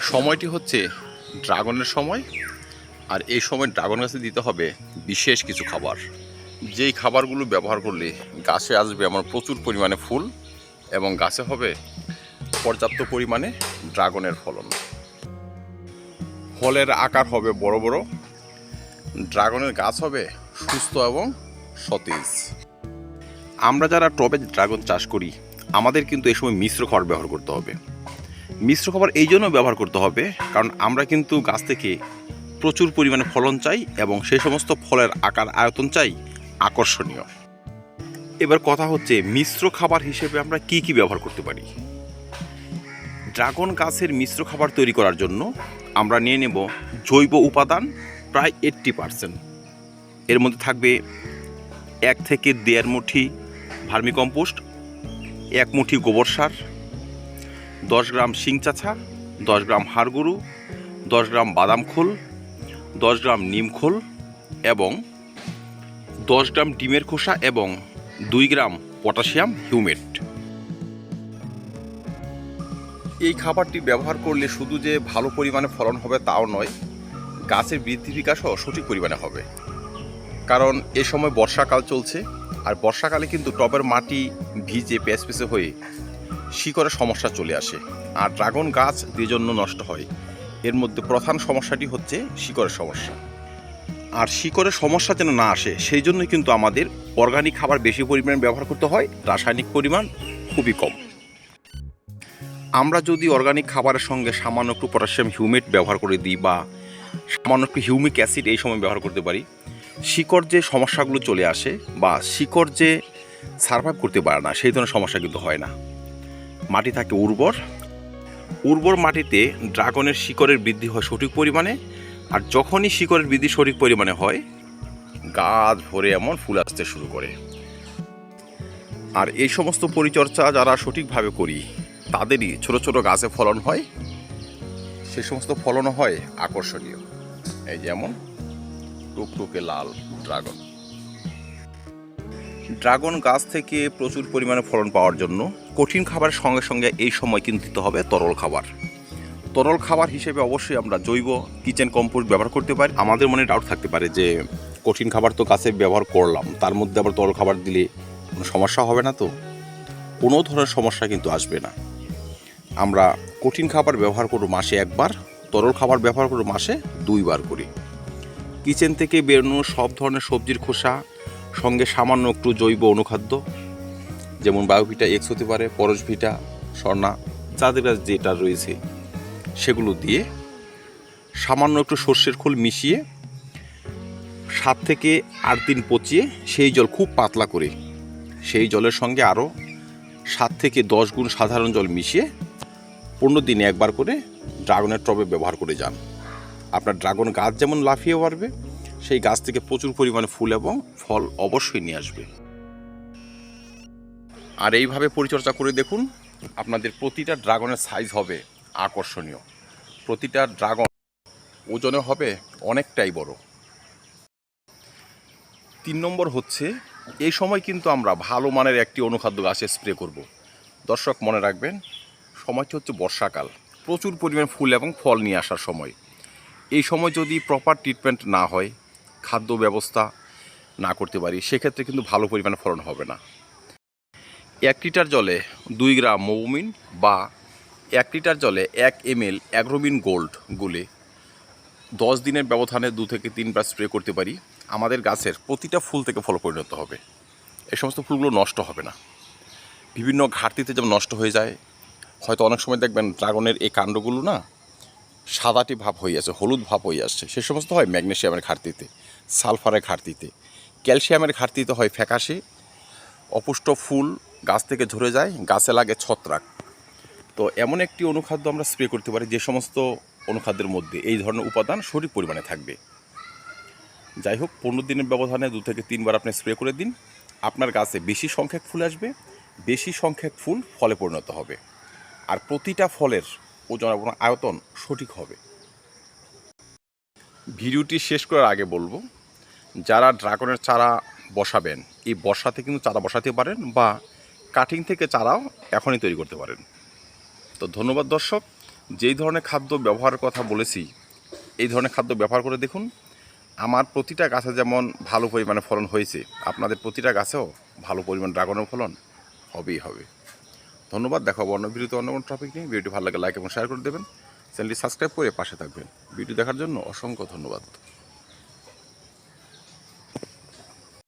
সময়টি হচ্ছে ড্রাগনের সময়, আর এই সময় ড্রাগন গাছে দিতে হবে বিশেষ কিছু খাবার। যেই খাবারগুলো ব্যবহার করলে গাছে আসবে আমার প্রচুর পরিমাণে ফুল এবং গাছে হবে পর্যাপ্ত পরিমাণে ড্রাগনের ফলন। ফলের আকার হবে বড় বড়, ড্রাগনের গাছ হবে সুস্থ এবং সতেজ। আমরা যারা টবে ড্রাগন চাষ করি আমাদের কিন্তু এই সময় মিশ্র খাবার ব্যবহার করতে হবে। মিশ্র খাবার এই জন্য ব্যবহার করতে হবে, কারণ আমরা কিন্তু গাছ থেকে প্রচুর পরিমাণে ফলন চাই এবং সেই সমস্ত ফলের আকার আয়তন চাই আকর্ষণীয়। এবার কথা হচ্ছে মিশ্র খাবার হিসেবে আমরা কি কি ব্যবহার করতে পারি? ড্রাগন গাছের মিশ্র খাবার তৈরি করার জন্য আমরা নিয়ে নেব জৈব উপাদান প্রায় এইট্টি পারসেন্ট। এর মধ্যে থাকবে এক থেকে দেড় মুঠি ভার্মিকম্পোস্ট এক মুঠি গোবর সার, দশ গ্রাম শিং চাছা, দশ গ্রাম হাড়গুরু দশ গ্রাম বাদাম খোল, দশ গ্রাম নিম খোল এবং দশ গ্রাম ডিমের খোসা এবং দুই গ্রাম পটাশিয়াম হিউমেট। এই খাবারটি ব্যবহার করলে শুধু যে ভালো পরিমাণে ফলন হবে তাও নয়, গাছের বৃদ্ধি বিকাশও সঠিক পরিমাণে হবে। কারণ এ সময় বর্ষাকাল চলছে আর বর্ষাকালে কিন্তু টবের মাটি ভিজে পেঁচপেচে হয়ে শিকড়ের সমস্যা চলে আসে। আর ড্রাগন গাছ জন্য নষ্ট হয়। এর মধ্যে প্রধান সমস্যাটি হচ্ছে শিকড়ের সমস্যা। আর শিকড়ের সমস্যা যেন না আসে, সেই জন্যই কিন্তু আমাদের অর্গানিক খাবার বেশি পরিমাণে ব্যবহার করতে হয়, রাসায়নিক পরিমাণ খুবই কম। আমরা যদি অর্গানিক খাবারের সঙ্গে সামান্য একটু পটাশিয়াম হিউমেট ব্যবহার করে দিই বা সামান্য একটু হিউমিক অ্যাসিড এই সময় ব্যবহার করতে পারি শিকড় যে সমস্যাগুলো চলে আসে বা শিকড় যে সার্ভাইভ করতে পারে না, সেই ধরনের সমস্যা কিন্তু হয় না। মাটি থাকে উর্বর। উর্বর মাটিতে ড্রাগনের শিকড়ের বৃদ্ধি হয় সঠিক পরিমাণে আর যখনই শিকড়ের বৃদ্ধি সঠিক পরিমাণে হয়, গাছ ভরে এমন ফুল আসতে শুরু করে। আর এই সমস্ত পরিচর্যা যারা সঠিকভাবে করি, তাদেরই ছোট ছোট গাছে ফলন হয়। সে সমস্ত ফলনও হয় আকর্ষণীয়। এই যেমন টুকটুকে লাল ড্রাগন। ড্রাগন গাছ থেকে প্রচুর পরিমাণে ফলন পাওয়ার জন্য কঠিন খাবারের সঙ্গে সঙ্গে এই সময় কিন্তু দিতে হবে তরল খাবার। তরল খাবার হিসেবে অবশ্যই আমরা জৈব কিচেন কম্পোস্ট ব্যবহার করতে পারি। আমাদের মনে ডাউট থাকতে পারে যে কঠিন খাবার তো গাছে ব্যবহার করলাম, তার মধ্যে আবার তরল খাবার দিলে কোনো সমস্যা হবে না তো? কোনো ধরনের সমস্যা কিন্তু আসবে না। আমরা কঠিন খাবার ব্যবহার করব মাসে একবার, তরল খাবার ব্যবহার করব মাসে দুইবার করি। কিচেন থেকে বেরোনো সব ধরনের সবজির খোসা, সঙ্গে সামান্য একটু জৈব অনুখাদ্য, যেমন বায়োভিটা এক্স হতে পারে পরশভিটা স্বর্ণা, যাদের কাছে যেটা রয়েছে, সেগুলো দিয়ে সামান্য একটু সর্ষের খোল মিশিয়ে সাত থেকে আট দিন পচিয়ে সেই জল খুব পাতলা করে, সেই জলের সঙ্গে আরও সাত থেকে দশ গুণ সাধারণ জল মিশিয়ে পনেরো দিনে একবার করে ড্রাগনের টবে ব্যবহার করে যান। আপনার ড্রাগন গাছ যেমন লাফিয়ে পারবে সেই গাছ থেকে প্রচুর পরিমাণে ফুল এবং ফল অবশ্যই নিয়ে আসবে। আর এইভাবে পরিচর্যা করে দেখুন, আপনাদের প্রতিটা ড্রাগনের সাইজ হবে আকর্ষণীয়। প্রতিটা ড্রাগন ওজনে হবে অনেকটাই বড়। তিন নম্বর হচ্ছে, এই সময় কিন্তু আমরা ভালো মানের একটি অনুখাদ্য গাছে স্প্রে করব। দর্শক মনে রাখবেন, সময়টি হচ্ছে বর্ষাকাল। প্রচুর পরিমাণ ফুল এবং ফল নিয়ে আসার সময়। এই সময় যদি প্রপার ট্রিটমেন্ট না হয়, খাদ্য ব্যবস্থা না করতে পারি, সেক্ষেত্রে কিন্তু ভালো পরিমাণে ফলন হবে না। এক লিটার জলে দুই গ্রাম মৌমিন বা এক লিটার জলে এক এম এল অ্যাগ্রোমিন গোল্ড গুলে দশ দিনের ব্যবধানে দু থেকে তিনবার স্প্রে করতে পারি, আমাদের গাছের প্রতিটা ফুল থেকে ফল পরিণত হবে। এই সমস্ত ফুলগুলো নষ্ট হবে না। বিভিন্ন ঘাটতিতে যেমন নষ্ট হয়ে যায়, হয়তো অনেক সময় দেখবেন ড্রাগনের এই কাণ্ডগুলো না সাদাটি ভাব হয়ে আছে, হলুদ ভাব হয়ে আসছে। সে সমস্ত হয় ম্যাগনেশিয়ামের ঘাটতিতে, সালফারের ঘাটতিতে। ক্যালসিয়ামের ঘাটতিতে হয় ফ্যাকাশে, অপুষ্ট ফুল গাছ থেকে ঝরে যায়, গাছে লাগে ছত্রাক। তো এমন একটি অনুখাদ্য আমরা স্প্রে করতে পারি যে সমস্ত অনুখাদ্যের মধ্যে এই ধরনের উপাদান সঠিক পরিমাণে থাকবে। যাই হোক, পনেরো দিনের ব্যবধানে দু থেকে তিনবার আপনি স্প্রে করে দিন। আপনার গাছে বেশি সংখ্যক ফুল আসবে, বেশি সংখ্যক ফুল ফলে পরিণত হবে। আর প্রতিটা ফলের ওজন এবং আয়তন সঠিক হবে। ভিডিওটি শেষ করার আগে বলব, যারা ড্রাগনের চারা বসাবেন, এই বর্ষাতে কিন্তু চারা বসাতে পারেন বা কাটিং থেকে চারাও এখনই তৈরি করতে পারেন। তো ধন্যবাদ দর্শক, যেই ধরনের খাদ্য ব্যবহারের কথা বলেছি, এই ধরনের খাদ্য ব্যবহার করে দেখুন, আমার প্রতিটা গাছে যেমন ভালো পরিমাণে ফলন হয়েছে, আপনাদের প্রতিটা গাছেও ভালো পরিমাণ ড্রাগনের ফলন হবেই হবে। ধন্যবাদ দেখো অন্য ভিডিওতে অন্য কোনো টপিক নিয়ে। ভিডিওটি ভালো লাগে লাইক এবং শেয়ার করে দেবেন। চ্যানেলটি সাবস্ক্রাইব করে পাশে থাকবেন। ভিডিও দেখার জন্য অসংখ্য ধন্যবাদ।